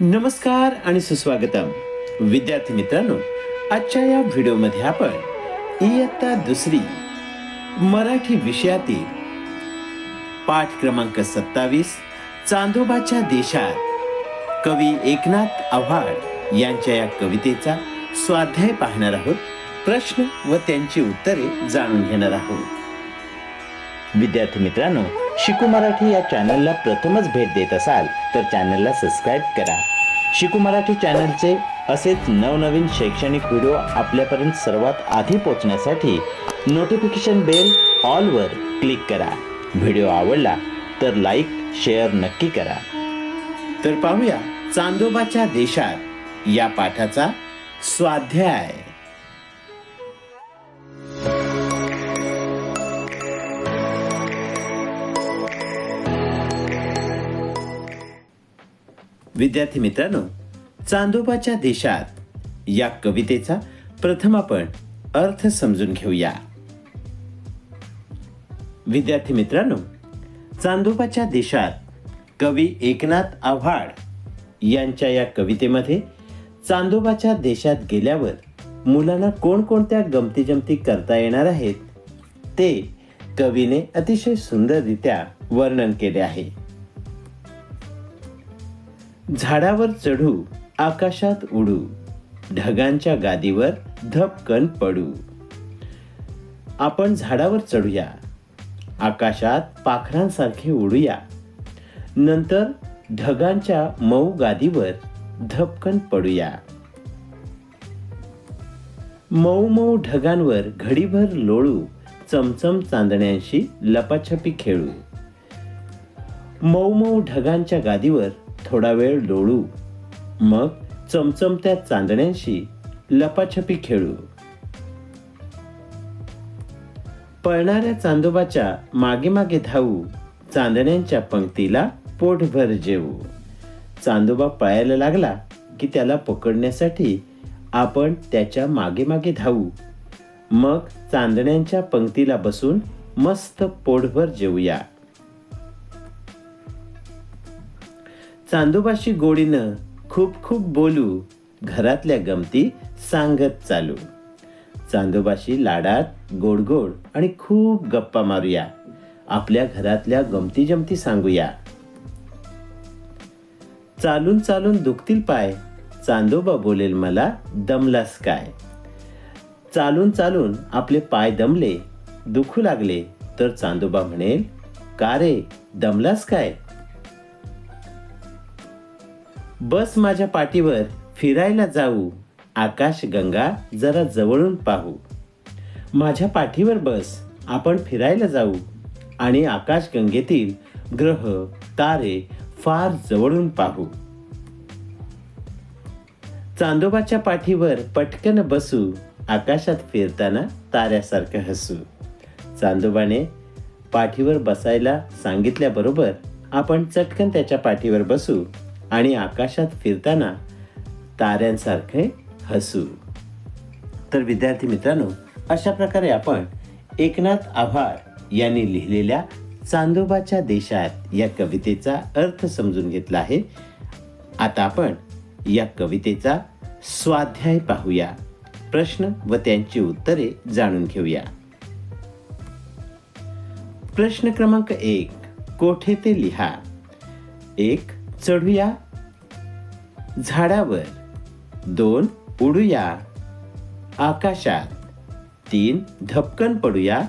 नमस्कार आणि सुस्वागतम. विद्यार्थी मित्रांनो आजच्या या व्हिडिओमध्ये आपण इयत्ता दुसरी मराठी विषयातील पाठ क्रमांक सत्तावीस चांदोबाच्या देशात कवी एकनाथ आव्हाड यांच्या या कवितेचा स्वाध्याय पाहणार आहोत. प्रश्न व त्यांची उत्तरे जाणून घेणार आहोत. विद्यार्थी मित्रांनो शिकू मराठी या चॅनलला प्रथमच भेट देत असाल तर चॅनलला सबस्क्राईब करा. शिकू मराठी चॅनलचे असेच नवनवीन शैक्षणिक व्हिडिओ आपल्यापर्यंत सर्वात आधी पोहोचण्यासाठी नोटिफिकेशन बेल ऑलवर क्लिक करा. व्हिडिओ आवडला तर लाईक शेअर नक्की करा. तर पाहूया चांदोबाच्या देशात या पाठाचा स्वाध्याय. विद्यार्थी मित्रांनो चांदोबाच्या देशात या कवितेचा प्रथम आपण अर्थ समजून घेऊया. विद्यार्थी मित्रांनो चांदोबाच्या देशात कवी एकनाथ आव्हाड यांच्या या कवितेमध्ये चांदोबाच्या देशात गेल्यावर मुलांना कोणकोणत्या गमती जमती करता येणार आहेत ते कवीने अतिशय सुंदररित्या वर्णन केले आहे. झाडावर चढू आकाशात उडू ढगांच्या गादीवर धपकन पडू. आपण झाडावर चढूया आकाशात पाखरांसारखे उडूया. नंतर ढगांच्या मऊ गादीवर धपकन पडूया. मऊ मऊ ढगांवर घडीभर लोळू चमचम चांदण्यांशी लपाछपी खेळू. मऊ मऊ ढगांच्या गादीवर थोडा वेळ लोळू. मग चमचमत्या चांदण्यांशी लपाछपी खेळू. पळणाऱ्या चांदोबाच्या मागे मागे धावू. चांदण्यांच्या पंक्तीला पोटभर जेवू. चांदोबा पळायला लागला की त्याला पकडण्यासाठी आपण त्याच्यामागे मागे धावू. मग चांदण्यांच्या पंक्तीला बसून मस्त पोटभर जेवूया. चांदोबाशी गोडीनं खूप खूप बोलू घरातल्या गमती सांगत चालू. चांदोबाशी लाडात गोड गोड आणि खूप गप्पा मारूया. आपल्या घरातल्या गमती जमती सांगूया. चालून चालून दुखतील पाय. चांदोबा बोलेल मला दमलास काय? चालून चालून आपले पाय दमले दुखू लागले तर चांदोबा म्हणेल का रे दमलास काय? बस माझ्या पाठीवर फिरायला जाऊ. आकाश गंगा जरा जवळून पाहू. माझ्या पाठीवर बस आपण फिरायला जाऊ. आणि आकाश गंगेतील ग्रह तारे फार जवळून पाहू. चांदोबाच्या पाठीवर पटकन बसू. आकाशात फिरताना ताऱ्यासारखं हसू. चांदोबाने पाठीवर बसायला सांगितल्याबरोबर आपण चटकन त्याच्या पाठीवर बसू. आणि आकाशात फिरताना ताऱ्यांसारखे हसू. तर विद्यार्थी मित्रांनो अशा प्रकारे आपण एकनाथ आव्हाड यांनी लिहिलेल्या चांदोबाच्या देशात या कवितेचा अर्थ समजून घेतला आहे. आता आपण या कवितेचा स्वाध्याय पाहूया. प्रश्न व त्यांची उत्तरे जाणून घेऊया. प्रश्न क्रमांक एक कोठे ते लिहा? एक चढूया. झाडावर दोन उडूया. आकाशात तीन धपकन पडूया.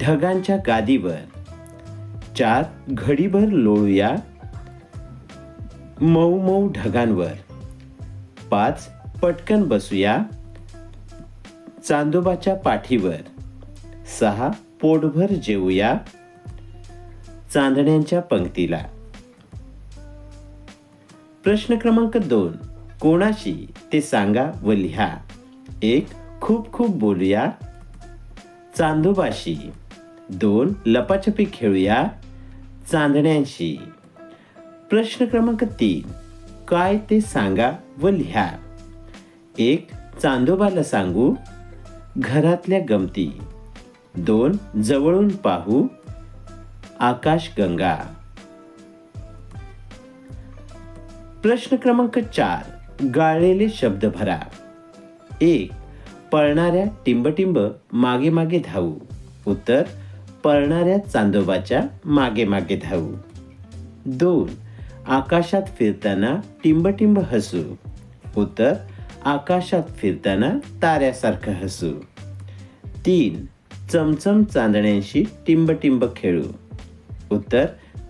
ढगांच्या गादीवर चार घडीभर लोळूया. मऊ मऊ ढगांवर पाच पटकन बसूया. चांदोबाच्या पाठीवर सहा पोटभर जेवूया. चांदण्यांच्या पंक्तीला प्रश्न क्रमांक दोन. कोणाशी? ते सांगा व लिहा. एक खूप खूप बोलूया. चांदोबाशी. दोन लपाछपी खेळूया. चांदण्यांशी. प्रश्न क्रमांक तीन. काय ते सांगा व लिहा. एक चांदोबाला सांगू. घरातल्या गमती. दोन जवळून पाहू. आकाश प्रश्न क्रमांक चार गाळलेले शब्द भरा. एक पळणाऱ्या टिंबटिंब मागे मागे धावू. उत्तर पळणाऱ्या चांदोबाच्या मागे मागे धावू. दोन आकाशात फिरताना टिंबटिंब हसू. उत्तर आकाशात फिरताना ताऱ्यासारखं हसू. तीन चमचम चांदण्यांशी टिंबटिंब खेळू. उत्तर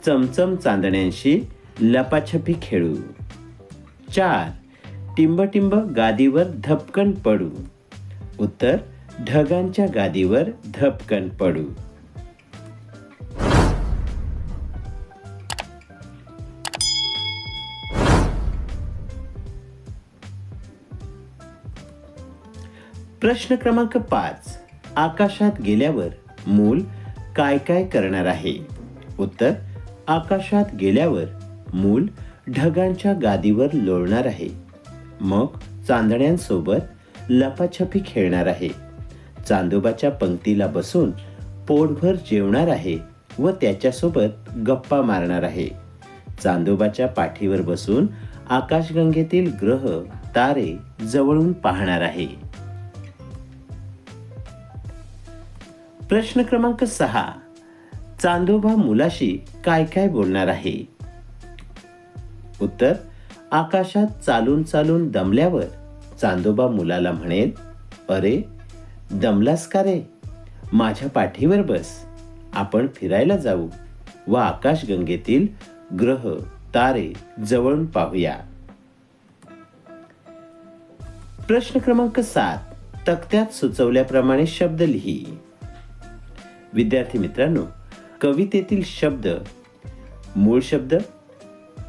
चमचम चांदण्यांशी लपाछपी खेळू. चार. टिंबटिंब गादीवर धपकन पडू. उत्तर ढगांच्या गादीवर धपकन पडू. प्रश्न क्रमांक पाच. आकाशात गेल्यावर मूल काय काय करणार आहे? उत्तर आकाशात गेल्यावर मूल ढगांच्या गादीवर लोळणार आहे. मग चांदण्यांसोबत लपाछपी खेळणार आहे. चांदोबाच्या पंक्तीला बसून पोटभर जेवणार आहे व त्याच्यासोबत गप्पा मारणार आहे. चांदोबाच्या पाठीवर बसून आकाशगंगेतील ग्रह तारे जवळून पाहणार आहे. प्रश्न क्रमांक सहा. चांदोबा मुलाशी काय काय बोलणार आहे? उत्तर आकाशात चालून चालून दमल्यावर चांदोबा मुलाला म्हणेल अरे दमलास का रे? माझ्या पाठीवर बस आपण फिरायला जाऊ व आकाशगंगेतील ग्रह तारे जवळून पाहूया. प्रश्न क्रमांक सात तक्त्यात सुचवल्याप्रमाणे शब्द लिही. विद्यार्थी मित्रांनो कवितेतील शब्द मूळ शब्द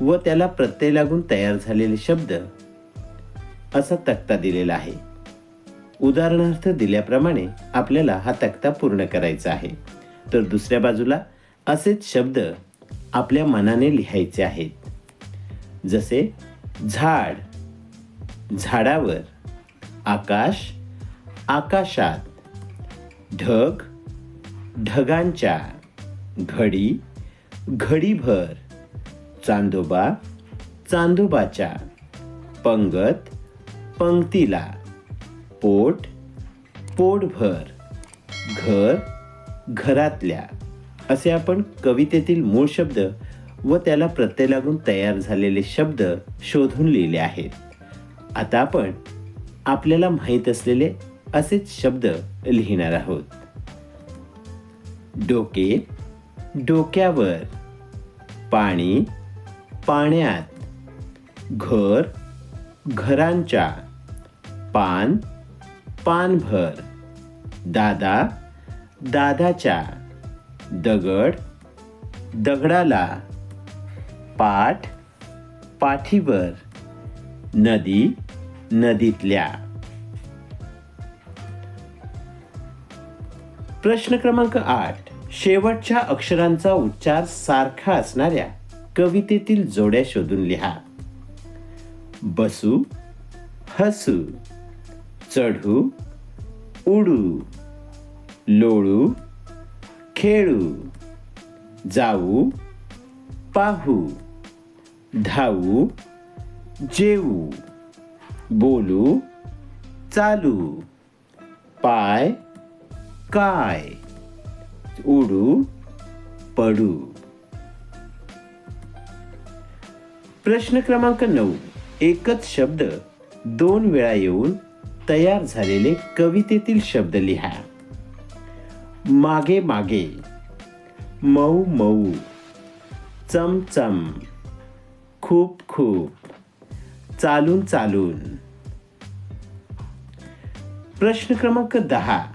व त्याला प्रत्यय लागून तयार झालेले शब्द असा तक्ता दिलेला आहे. उदाहरणार्थ दिल्याप्रमाणे आपल्याला हा तक्ता पूर्ण करायचा आहे. तर दुसऱ्या बाजूला असेच शब्द आपल्या मनाने लिहायचे आहेत. जसे झाड झाडावर आकाश आकाशात ढग ढगांच्या घडी घडीभर चांदोबा चांदोबाच्या पंगत पंक्तीला. पोट पोटभर. घर घरातल्या. असे आपण कवितेतील मूळ शब्द व त्याला प्रत्यय लागून तयार झालेले शब्द शोधून लिहिले आहेत. आता आपण आपल्याला माहीत असलेले असेच शब्द लिहिणार आहोत. डोके डोक्यावर. पाणी पाण्यात. घर घरांच्या. पान पानभर. दादा दादाच्या. दगड दगडाला. पाठ पाठीवर. नदी नदीतल्या. प्रश्न क्रमांक आठ. शेवटच्या अक्षरांचा उच्चार सारखा असणाऱ्या. कवितेतील जोड्या शोधून लिहा. बसू हसू चढू उडू लोळू खेळू जाऊ पाहू धावू जेऊ बोलू चालू पाय काय उडू पडू. प्रश्न क्रमांक नऊ. एकच शब्द दोन वेळा येऊन तयार झालेले कवितेतील शब्द लिहा. मागे मागे. मऊ मऊ. चमचम खूप खूप. चालून चालून. प्रश्न क्रमांक दहा.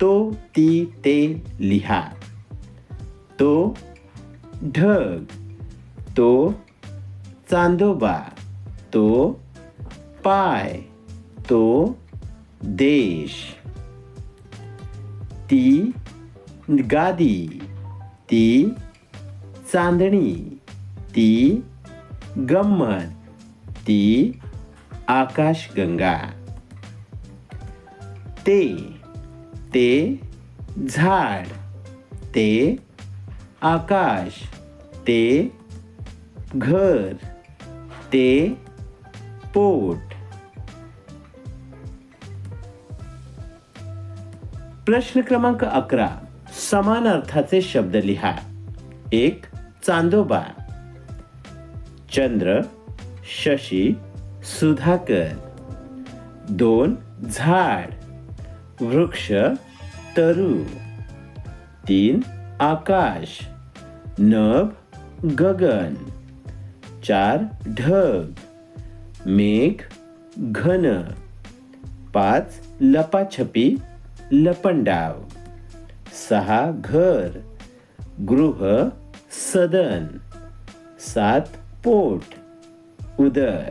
तो ती ते लिहा. तो ढग. तो चांदोबा तो पाय तो देश. ती गादी ती चांदणी ती गंमत ती आकाशगंगा. ते ते झाड ते आकाश ते घर. ते पोट. प्रश्न क्रमांक अकरा. समान अर्थाचे शब्द लिहा. एक चांदोबा. चंद्र शशी सुधाकर. दोन झाड. वृक्ष तरु. तीन आकाश. नभ गगन. चार ढग. मेघ घन. पाच लपाछपी लपंडाव. सहा घर. गृह सदन. सात पोट. उदर.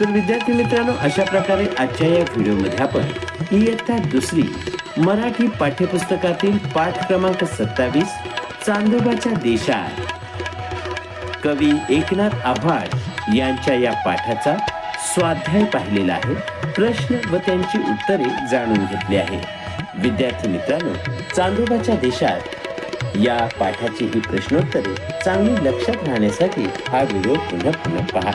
तर विद्यार्थी मित्रांनो अशा प्रकारे आजच्या या व्हिडिओमध्ये आपण इयत्ता दुसरी मराठी पाठ्यपुस्तकातील पाठ क्रमांक सत्तावीस चांदोबाच्या देशात. कवी एकनाथ आव्हाड यांच्या या पाठाचा स्वाध्याय पाहिलेला आहे. प्रश्न व त्यांची उत्तरे जाणून घेतली आहे. विद्यार्थी मित्रांनो चांदोबाच्या देशात या पाठाची ही प्रश्नोत्तरे चांगली लक्षात राहण्यासाठी हा व्हिडिओ पुन्हा पुन्हा पहा.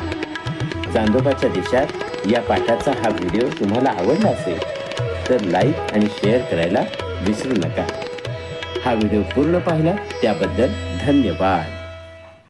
चांदोबाच्या देशात या पाठाचा हा व्हिडिओ तुम्हाला आवडला असेल तर लाईक आणि शेअर करायला विसरू नका. हा व्हिडिओ पूर्ण पाहिला त्याबद्दल धन्यवाद.